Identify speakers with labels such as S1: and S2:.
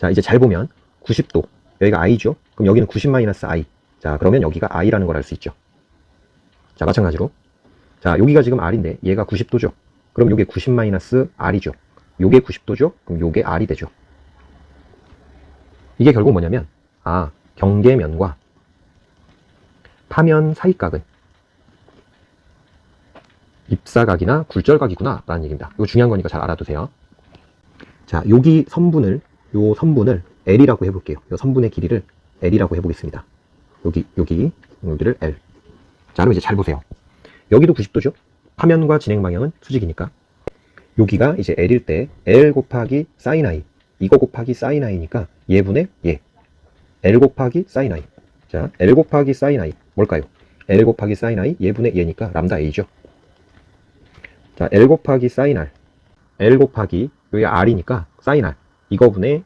S1: 자, 이제 잘 보면 90도. 여기가 i죠? 그럼 여기는 90 마이너스 i. 자, 그러면 여기가 i라는 걸 알 수 있죠. 자, 마찬가지로. 자, 여기가 지금 r인데 얘가 90도죠. 그럼 요게 90 마이너스 r이죠. 요게 90도죠? 그럼 요게 r이 되죠. 이게 결국 뭐냐면, 아, 경계면과 파면 사이각은 입사각이나 굴절각이구나 라는 얘기입니다. 이거 중요한 거니까 잘 알아두세요. 자, 여기 선분을 요 선분을 L이라고 해볼게요. 요 선분의 길이를 L이라고 해보겠습니다. 여기 여기 여기를 L. 자, 그럼 이제 잘 보세요. 여기도 90도죠. 파면과 진행 방향은 수직이니까. 여기가 이제 L일 때 L 곱하기 sin i 이거 곱하기 sin i니까 얘분의 얘. L 곱하기 sin i. 자, L 곱하기 sin i 뭘까요? L 곱하기 sin i 얘분의 얘니까 람다 a죠. 자, L 곱하기 sin r. L 곱하기 여기 r이니까 sin r. 이거분의